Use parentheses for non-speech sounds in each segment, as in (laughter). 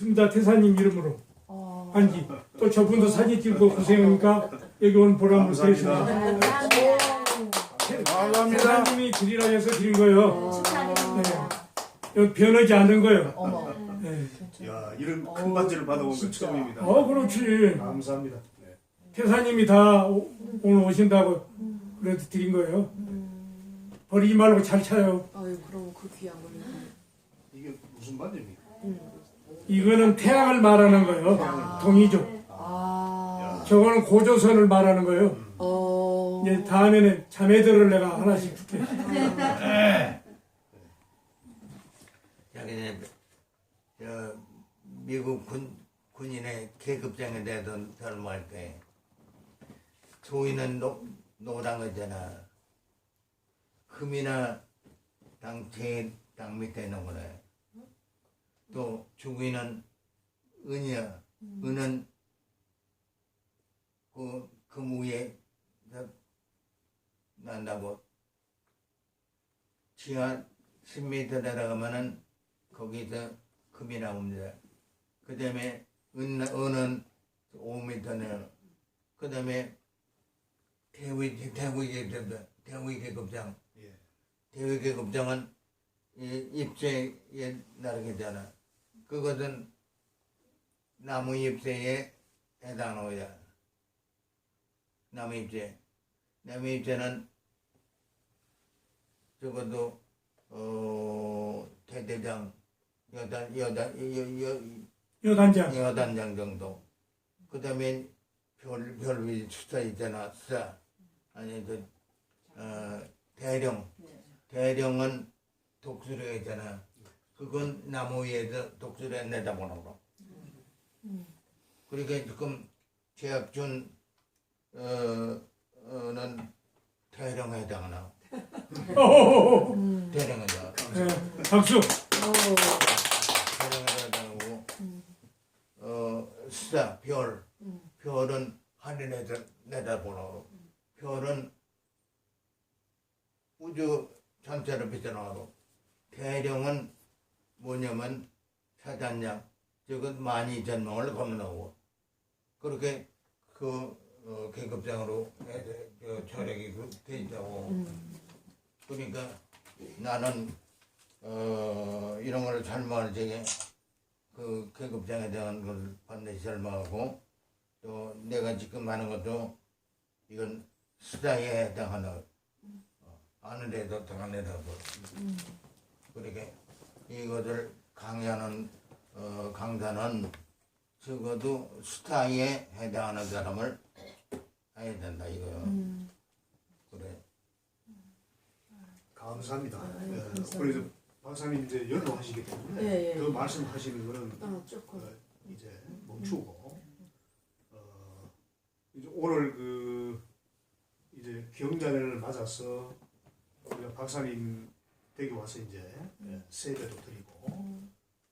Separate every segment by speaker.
Speaker 1: 있습니다. 태사님 이름으로.
Speaker 2: 어.
Speaker 1: 한지. 또 저분도 사진 찍고 고생하니까 여기 온 보람을. 드리겠습니다.
Speaker 3: 감사합니다.
Speaker 1: 태사님이 드리라 해서 드린 거예요.
Speaker 2: 축하드립니다.
Speaker 1: 여기 변하지 않는 거예요.
Speaker 2: 어머.
Speaker 1: 네.
Speaker 3: 야, 이런 큰 반지를 받아본 건
Speaker 2: 진짜.
Speaker 3: 처음입니다.
Speaker 1: 어, 그렇지.
Speaker 3: 감사합니다. 네.
Speaker 1: 태사님이 다 오- 오늘 오신다고 그래도 드린 거예요. 버리지 말고 잘 차요.
Speaker 2: 아유 그럼 그 귀한 걸.
Speaker 3: 이게 무슨 반지입니까?
Speaker 1: 이거는 태양을 말하는 거예요. 동이죠.
Speaker 2: 아.
Speaker 1: 저거는 고조선을 말하는 거예요.
Speaker 2: 어.
Speaker 1: 이제 다음에는 자매들을 내가 하나씩 줄게.
Speaker 4: 자기네 저 미국 군 군인의 계급장에 대해서 설명할 때 소위는 노, 노란 거잖아. 금이나 당체 땅 밑에 있는 거래. 또 주위는 은이야. 은은 그, 금 위에 나- 난다고 지하 10m 내려가면은 거기서 금이 나옵니다. 그 다음에 은, 은은 5m 내려. 그 다음에 태위, 태위, 태위 계 급장.
Speaker 3: 예.
Speaker 4: 태위 계 급장은 이 잎새에 나르게잖아. 그것은 나무 잎새에 해당하야. 나무 잎새. 나무 잎새는 적어도 어 대대장 여단 여단 여 여
Speaker 1: 여단장.
Speaker 4: 여단장 정도. 그 다음에 별 별이 숫자 있잖아 숫자 아니 그 어, 대령 대령은 독수리가 있잖아. 그건 나무 위에서 독수리에 내다보는 거. 그러니까 지금 제약준 어, 어는 대령에 해당하나. 대령에 해당.
Speaker 1: 네, 박수.
Speaker 2: 어.
Speaker 4: 대령에 해당하고 어 수다 별 별은 하늘에서 내다보는 거. 별은 우주 전체를 비춰나가고 대령은 뭐냐면 사단장 즉은 많이 전망을 건너고 그렇게 그 어, 계급장으로 그 철학이 그돼 있다고. 그러니까 나는 어, 이런 걸 설명할 적에 그 계급장에 대한 걸 반드시 설명하고 또 내가 지금 하는 것도 이건 수다에 해당하는 어, 아는 데도 당한 데도. 그렇게 이것을 강의하는 어, 강사는 적어도 스타에 해당하는 사람을 해야 된다 이거요. 그래.
Speaker 3: 감사합니다.
Speaker 2: 아유,
Speaker 3: 예.
Speaker 2: 감사합니다.
Speaker 3: 그래서 박사님 이제 연로하시기 때문에
Speaker 2: 예, 예.
Speaker 3: 그 말씀하시는 거는
Speaker 2: 어 조금.
Speaker 3: 어, 이제 멈추고 어, 이제 오늘 그 이제 경자년을 맞아서 우리가 박사님 댁에 와서 이제 예, 세배도 드리고.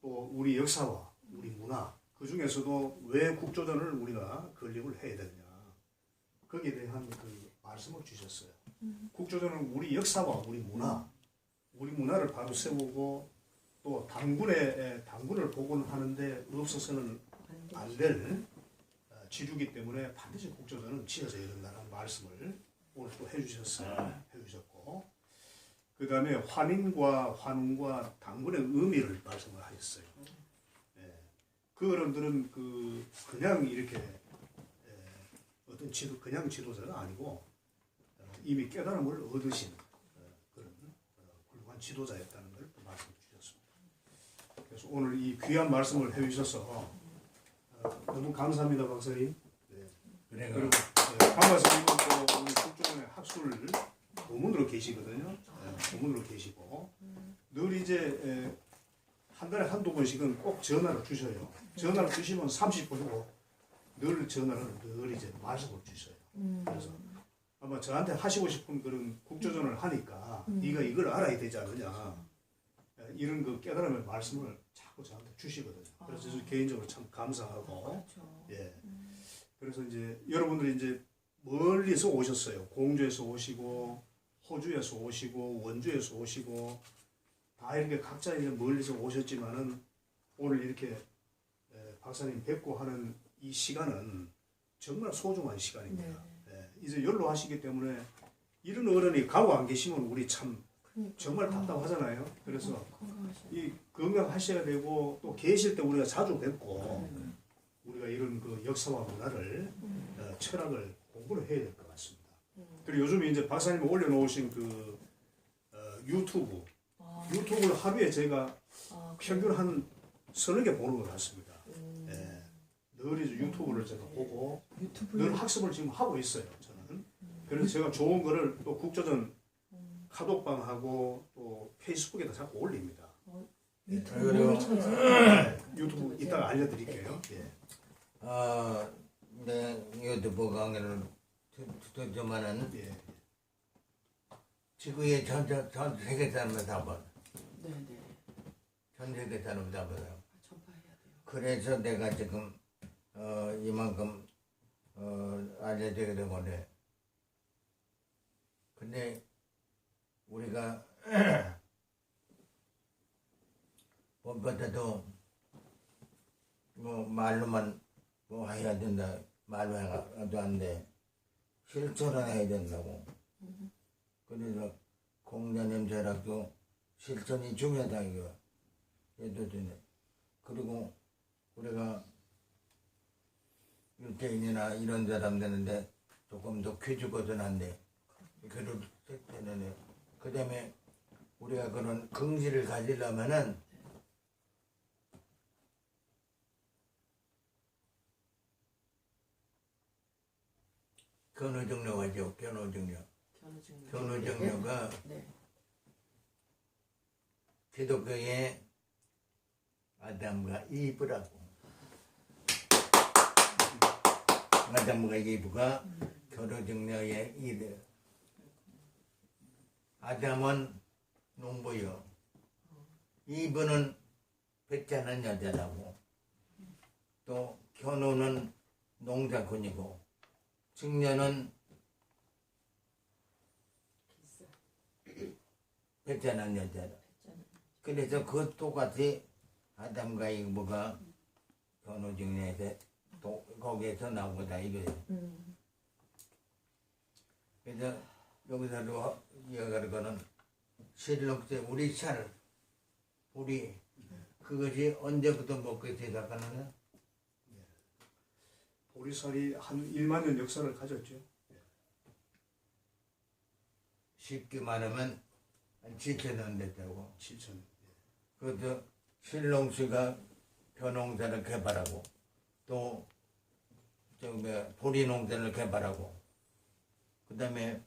Speaker 3: 또 우리 역사와 우리 문화 그 중에서도 왜 국조전을 우리가 건립을 해야 되느냐. 거기에 대한 그 말씀을 주셨어요. 국조전은 우리 역사와 우리 문화 우리 문화를 바로 세우고 또 당군의 당군을 복원하는데 없어서는 안 될 지주기 때문에 반드시 국조전은 지어져야 된다는 말씀을 오늘 또 해주셨어요. 해주셨고 그 다음에 환인과 환웅과 당군의 의미를 말씀을 하셨어요. 예. 그 어른들은 그 그냥 이렇게 예, 어떤 지도 그냥 지도자가 아니고 어, 이미 깨달음을 얻으신 어, 그런 어, 훌륭한 지도자였다는 걸또 말씀 주셨습니다. 그래서 오늘 이 귀한 말씀을 해주셔서 어, 너무 감사합니다, 박사님. 네. 그리고 네, 반갑습니다. 또 우리 국정원의 학술 고문으로 계시거든요. 네, 고문으로 계시고 늘 이제 에, 한 달에 한두 번씩은 꼭 전화를 주셔요. 전화를 주시면 30분이고 늘 전화를 늘 이제 말씀을 주셔요. 그래서 아마 저한테 하시고 싶은 그런 국조전을 하니까 네가 이걸 알아야 되지 않느냐 에, 이런 그 깨달음의 말씀을 자꾸 저한테 주시거든요. 그래서 저 개인적으로 참 감사하고
Speaker 2: 그렇죠.
Speaker 3: 예. 그래서 이제 여러분들이 이제 멀리서 오셨어요. 공주에서 오시고 호주에서 오시고 원주에서 오시고 다 이렇게 각자 이제 멀리서 오셨지만은 오늘 이렇게 박사님 뵙고 하는 이 시간은 정말 소중한 시간입니다.
Speaker 2: 네.
Speaker 3: 예, 이제 연로하시기 때문에 이런 어른이 가고 안 계시면 우리 참
Speaker 2: 그러니까.
Speaker 3: 정말 답답하잖아요. 그래서
Speaker 2: 어, 건강하셔야
Speaker 3: 이 건강하셔야 되고 또 계실 때 우리가 자주 뵙고
Speaker 2: 음.
Speaker 3: 우리가 이런 그 역사와 문화를
Speaker 2: 음.
Speaker 3: 어, 철학을 공부를 해야 될 것.
Speaker 2: 음.
Speaker 3: 그리고 요즘에 이제 박사님 올려놓으신 그 어, 유튜브
Speaker 2: 아,
Speaker 3: 유튜브를 하루에 제가
Speaker 2: 아,
Speaker 3: 평균 한 서너 개 보는 것 같습니다.
Speaker 2: 음.
Speaker 3: 예. 늘 이제 유튜브를 제가 보고
Speaker 2: 유튜브
Speaker 3: 늘 학습을 지금 하고 있어요. 저는. 그래서 제가 좋은 거를 또 국조전
Speaker 2: 음.
Speaker 3: 카톡방하고 또 페이스북에다 자꾸 올립니다.
Speaker 2: 유튜브
Speaker 4: 그리고-
Speaker 2: 뭘 찾아서
Speaker 3: 네, 유튜브 이따가 알려드릴게요. 예.
Speaker 4: 아, 내 유튜브 강의를 듣- 듣지만은
Speaker 3: 예.
Speaker 4: 지구의 전, 전, 전 세계 사람을 다 봐.
Speaker 2: 네네
Speaker 4: 전 세계 사람을 다 봐요.
Speaker 2: 전파해야 돼요.
Speaker 4: 그래서 내가 지금 어, 이만큼 어, 알려지게 된 건데 근데 우리가 (clears throat) 봄부터도 뭐 말로만 뭐 해야 된다 말로 해도 안돼 실천을 해야 된다고. 그래서 공자님 철학도 실천이 중요하다 이거. 얘도 되네. 그리고 우리가 유태인이나 이런 사람들인데 조금 더 퀴즈거든 한데 그럴 때는 그 다음에 우리가 그런 긍지를 가지려면은 견우정력하죠. 견우정력
Speaker 2: 견우증
Speaker 4: 견우정력은
Speaker 2: 네.
Speaker 4: 기독교의 아담과 이브라고. 아담과 이브가 결혼증녀의 이들. 아담은 농부요. 이브는 백자는 여자라고. 또 견우는 농사꾼이고 백자는 여자라
Speaker 2: 했잖아요.
Speaker 4: 그래서 그 똑같이 아담과 이브가 견우증녀에서 또 거기에서 나온 거다 이거예요.
Speaker 2: 음.
Speaker 4: 그래서 여기서도 이어갈 거는 실록제 우리 살 우리 그것이 언제부터 먹기 시작하느냐
Speaker 3: 보리살이 한 1만 년 역사를 가졌죠.
Speaker 4: 쉽게 말하면 한 7천년 됐다고
Speaker 3: 7천.
Speaker 4: 그것도 신롱씨가 벼농사를 개발하고 또 저기 보리농사를 개발하고 그 다음에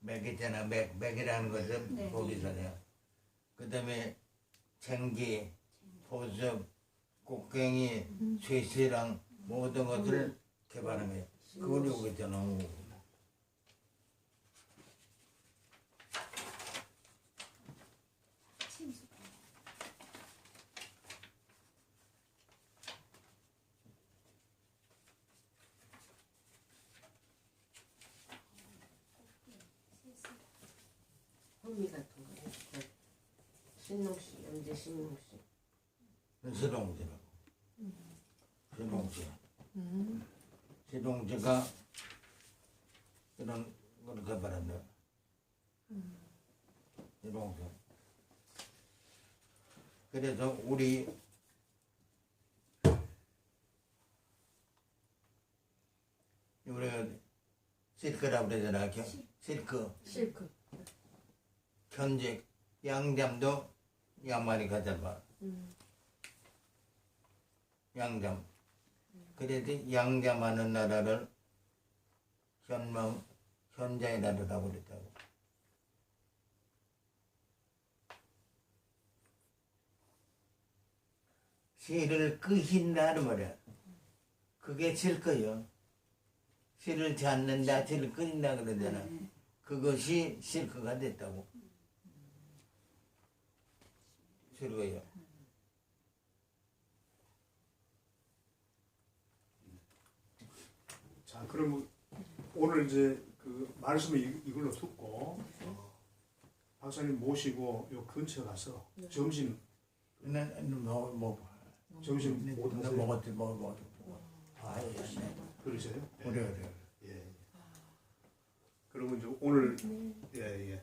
Speaker 4: 맥 있잖아 맥 맥이라는 것은
Speaker 5: 네.
Speaker 4: 보리산이야 그 다음에 생기 보습 꽃갱이 쇠시랑 모든 것을 개발한 거야 그걸 여기 있잖아
Speaker 5: 흥미 같은 거. 네. 신농 씨, 영재 신농 씨.
Speaker 4: 신롱지라고 신롱지
Speaker 2: 음.
Speaker 4: 시동지가 이런 걸 개발한다. 시동지. 그래서 우리 우리가 실크라고 그러잖아. 겨- 실크.
Speaker 2: 실크.
Speaker 4: 현직 양잠도 양말이 가져봐.
Speaker 2: 음.
Speaker 4: 양잠. 그래서 양잠하는 나라를 현망 현자의 나라라고 그랬다고. 시를 끄신다는 말이야. 그게 실거요. 시를 찾는다, 시를 끄린다 그러잖아. 그것이 실크가 됐다고. 실거요.
Speaker 3: 자, 그럼 오늘 이제 그 말씀을 이- 이걸로 듣고 어, 박사님 모시고 요 근처 가서
Speaker 2: 네.
Speaker 3: 점심
Speaker 4: 난, 뭐, 뭐,
Speaker 3: 점심 못
Speaker 4: 나
Speaker 3: 하세요?
Speaker 4: 먹었지 먹어 먹었지 아 예.
Speaker 3: 그러세요? 예.
Speaker 4: 그래 그래
Speaker 3: 예. 그러면 이제 오늘 예 예.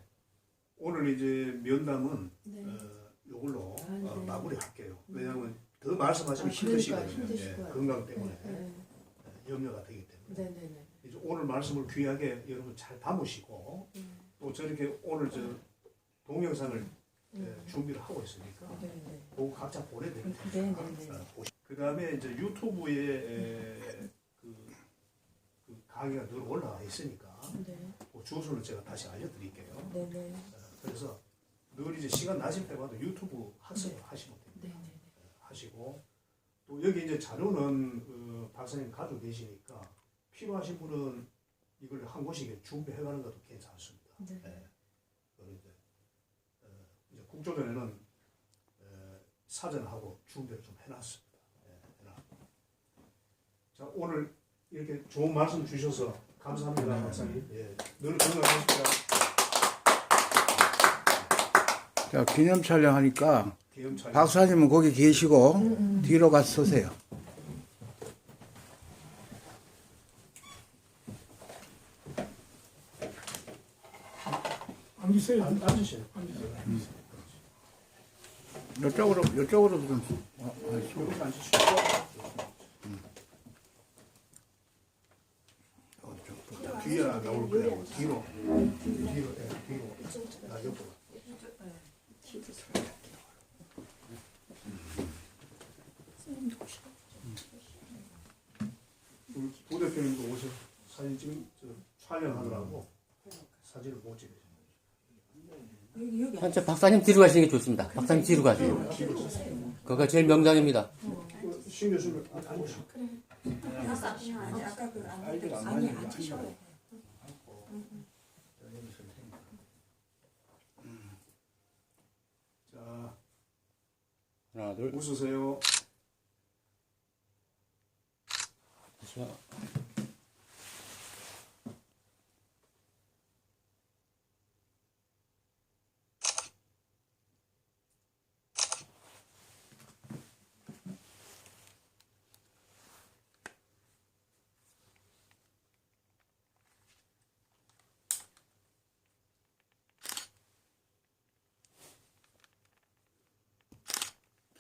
Speaker 3: 오늘 이제 면담은
Speaker 2: 네.
Speaker 3: 어, 요걸로
Speaker 2: 아, 네.
Speaker 3: 어, 마무리할게요. 왜냐하면 더 말씀하시면
Speaker 2: 아,
Speaker 3: 힘드시거든요.
Speaker 2: 그러니까 힘드실
Speaker 3: 예,
Speaker 2: 거예요.
Speaker 3: 건강 때문에
Speaker 2: 네.
Speaker 3: 예, 염려가 되기 때문에.
Speaker 2: 네네네.
Speaker 3: 이제 오늘 말씀을 귀하게 여러분 잘 담으시고
Speaker 2: 음.
Speaker 3: 또 저렇게 오늘 저 동영상을 예,
Speaker 2: 음.
Speaker 3: 준비를 하고 있으니까
Speaker 2: 네네.
Speaker 3: 보고 각자 보내드릴 테니까. 그 다음에 이제 유튜브에 에, 그, 그 강의가 늘 올라와 있으니까
Speaker 2: 네.
Speaker 3: 그 주소를 제가 다시 알려드릴게요.
Speaker 2: 네네.
Speaker 3: 어, 그래서 늘 이제 시간 나실 때마다 유튜브 학습을 하시면 됩니다.
Speaker 2: 네네.
Speaker 3: 하시고 또 여기 이제 자료는 어, 박사님 가지고 계시니까 필요하신 분은 이걸 한 곳에 준비해가는 것도 괜찮습니다.
Speaker 2: 네.
Speaker 3: 예. 그리고 이제, 어, 이제 국조전에는 어, 사전하고 준비를 좀 해놨습니다. 예, 해놨. 자 오늘 이렇게 좋은 말씀 주셔서 감사합니다, 박사님. 예, 늘 건강하십시오.
Speaker 6: 자, 기념 촬영하니까
Speaker 3: 기념 촬영.
Speaker 6: 박사님은 거기 계시고 뒤로 가서 서세요.
Speaker 1: 앉으세요.
Speaker 3: 앉- 앉으세요.
Speaker 6: 이쪽으로, 이쪽으로 좀. 어, 아,
Speaker 3: 여기 앉으시고. 뒤에 나올 거예요. 뒤로. 뒤로, 예, 뒤로. 아, 옆으로. 우리 부 대표님도 오셔 사진 저 촬영하느라고 사진을 못 찍으세요.
Speaker 2: 여기
Speaker 7: 한참 박사님 뒤로 가시는 게 좋습니다. 박사님 뒤로 가세요. 그거가 제일 명당입니다.
Speaker 3: 그신 교수님 앉으시고.
Speaker 2: 아니 앉으셔요.
Speaker 3: 자,
Speaker 7: 하나, 둘,
Speaker 3: 웃으세요.
Speaker 7: 셋.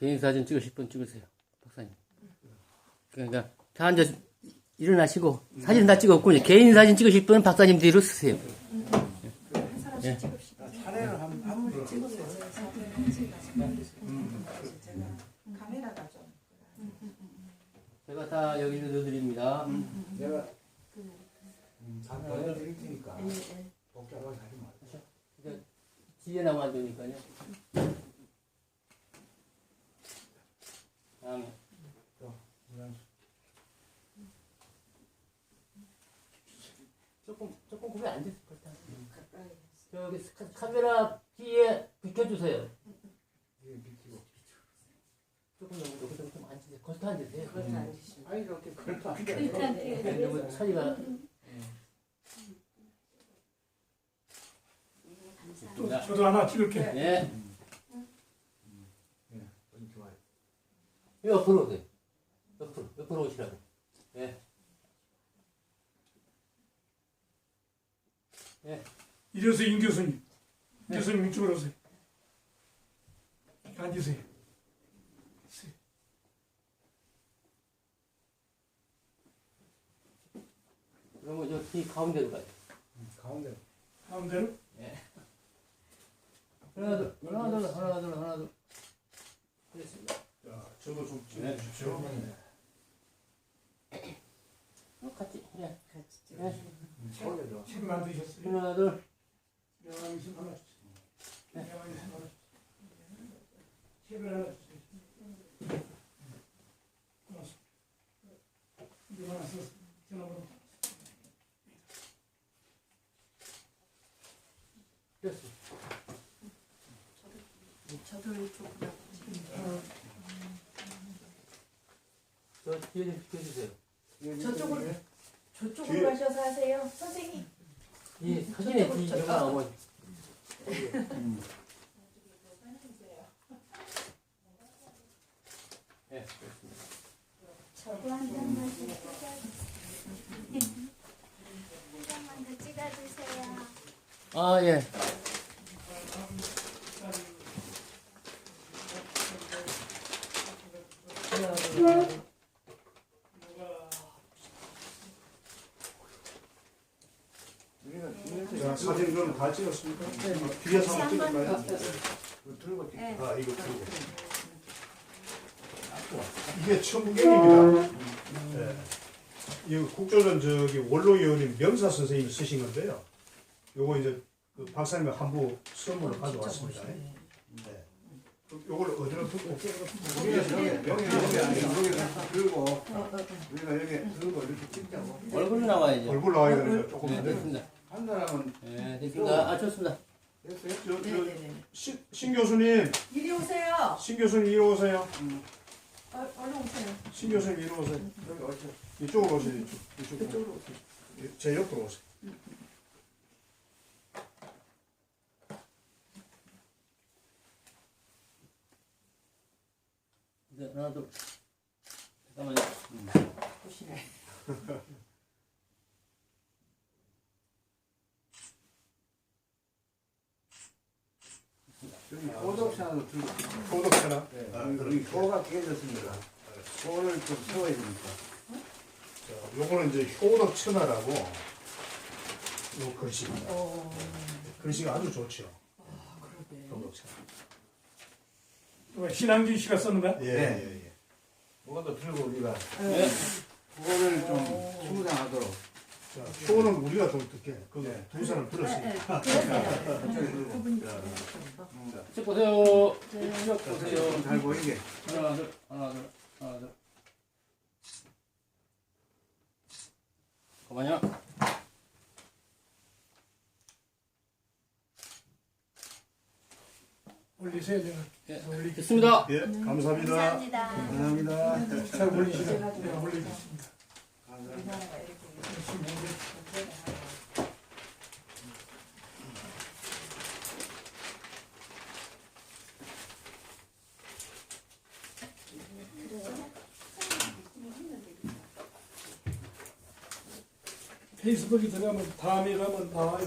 Speaker 7: 개인 사진 찍으실 분 찍으세요. 박사님. 그러니까 다 앉아 일어나시고 사진 다 찍었고 이제 개인 사진 찍으실 분은 박사님 뒤로 쓰세요. 예.
Speaker 6: 차례를 한, 한 분.
Speaker 2: 카메라가 좀.
Speaker 7: 제가 다 여기로 넣어드립니다.
Speaker 4: 내가 다 보내드릴 테니까
Speaker 2: 네.
Speaker 4: 복잡하게 하지 마
Speaker 7: 뒤에 나면 안 되니까요. 다음에 조금 조금 거기 앉으실 것 같아요. 저기 카- 카메라 뒤에 비켜주세요. 조금 너무 여기서 좀 앉으세요. 거기서 앉으세요.
Speaker 5: 그것도 앉으시면
Speaker 6: 아니, 이렇게 그렇게 안 돼.
Speaker 7: 네, 너무 차이가
Speaker 1: 또 저도 하나 찍을게.
Speaker 7: 예.
Speaker 4: 음, 좋아요
Speaker 7: 옆으로 오세요. 옆으로 옆으로 오시라고. 예.
Speaker 1: 이래서 임 교수님. 교수님 이쪽으로 오세요. 앉으세요.
Speaker 7: 그러면 저뒤 가운데로 가요.
Speaker 4: 가운데
Speaker 1: 가운데로.
Speaker 7: 하나 둘 하나 둘 하나 둘 하나 둘. 됐습니다.
Speaker 3: 자, 저도 좀
Speaker 7: 네.
Speaker 3: 찍어주십시오.
Speaker 7: 어, 같이 예.
Speaker 5: 같이 찍으
Speaker 4: 올려줘
Speaker 1: 책 만드셨어요?
Speaker 7: 하나 둘.
Speaker 1: 명함이 좀 하나 주세요. 명함이 좀 하나 주세요. 책을 하나 주세요. 고맙습니다. 이거 하나 써서 전화번호.
Speaker 7: 됐어.
Speaker 2: 저도 이쪽으로.
Speaker 7: 저 뒤에 좀 비켜주세요.
Speaker 2: 저쪽으로. 저쪽으로
Speaker 3: 뒤에-
Speaker 2: 가셔서 하세요. 선생님.
Speaker 7: 이 사진에 뒤
Speaker 2: 저쪽으로,
Speaker 7: 이거 나오면 예, 그렇습니다.
Speaker 8: 저도 한 장만 더 찍어주세요. 한 장만 더 찍어주세요.
Speaker 7: 아, 예.
Speaker 3: 자, 사진 그럼 다 찍었습니까? 뒤에서 한번 찍을까요?
Speaker 6: 들고
Speaker 8: 네.
Speaker 3: 아, 이거 들고. 이게 천부경입니다. 예. 이 국조전 저기 원로 의원님 명사 선생님이 쓰신 건데요. 요거 이제 그 박사님 한부 선물로 가져왔습니다. 네. 요걸 어디로 두고
Speaker 6: 우리가 여기 여기 여기 여기 들고 우리가 여기 들고 이렇게 찍자고
Speaker 7: 얼굴로 나와야죠.
Speaker 3: 얼굴 나와야 되니까 조금
Speaker 7: 네. 됐습니다.
Speaker 6: 한 사람은
Speaker 7: 예, 됐습니다. 아, 좋습니다.
Speaker 6: 됐어요?
Speaker 3: 저, 저,
Speaker 2: 네네네.
Speaker 3: 신, 신 교수님,
Speaker 2: 이리 오세요.
Speaker 3: 신 교수님 이리 오세요.
Speaker 2: 어, 얼른 오세요.
Speaker 3: 신 교수님 이리 오세요.
Speaker 6: 여기 어디
Speaker 3: 이쪽으로 오세요. 이쪽. 이쪽으로.
Speaker 2: 그쪽으로 오세요.
Speaker 3: 제 옆으로 오세요.
Speaker 7: 네, 하나, 둘. 잠깐만요. 음.
Speaker 2: 보시네. (laughs)
Speaker 6: 여기 고독산으로 들고
Speaker 3: 소독차나.
Speaker 6: 네,
Speaker 3: 아,
Speaker 6: 여기
Speaker 3: 그렇게.
Speaker 6: 고가 깨졌습니다. 고를 좀 세워야 되니까.
Speaker 3: 자, 요거는 이제 효덕 천하라고 요 글씨입니다.
Speaker 2: 어,
Speaker 3: 글씨가 아주 좋죠.
Speaker 2: 그러게.
Speaker 3: 효덕 천하.
Speaker 1: 뭐 신앙진 씨가 썼는 거야?
Speaker 3: 예,
Speaker 6: 네.
Speaker 3: 예, 예.
Speaker 6: 뭐가도 들고 우리가
Speaker 7: 네.
Speaker 6: 그거를 좀 충당하도록
Speaker 3: 자, 효는 우리가 좀 듣게. 그
Speaker 6: 네.
Speaker 3: 두 사람
Speaker 2: 네,
Speaker 3: 들었으니까.
Speaker 2: 네. (laughs)
Speaker 6: 저쪽에 들고
Speaker 2: 그분이
Speaker 3: 자,
Speaker 7: 책 보세요.
Speaker 2: 네.
Speaker 7: 책 보세요.
Speaker 6: 좀잘 보이게
Speaker 7: 하나, 둘, 하나, 둘, 하나, 둘. 잠깐만요.
Speaker 1: 올리세요, 제가.
Speaker 7: 예,
Speaker 1: 올리,
Speaker 7: 됐습니다.
Speaker 3: 예, 감사합니다.
Speaker 8: 감사합니다.
Speaker 6: 감사합니다.
Speaker 1: 잘 올리시네. 네, 올리겠습니다. 페이스북에 들어가면 다음에 가면 나와요.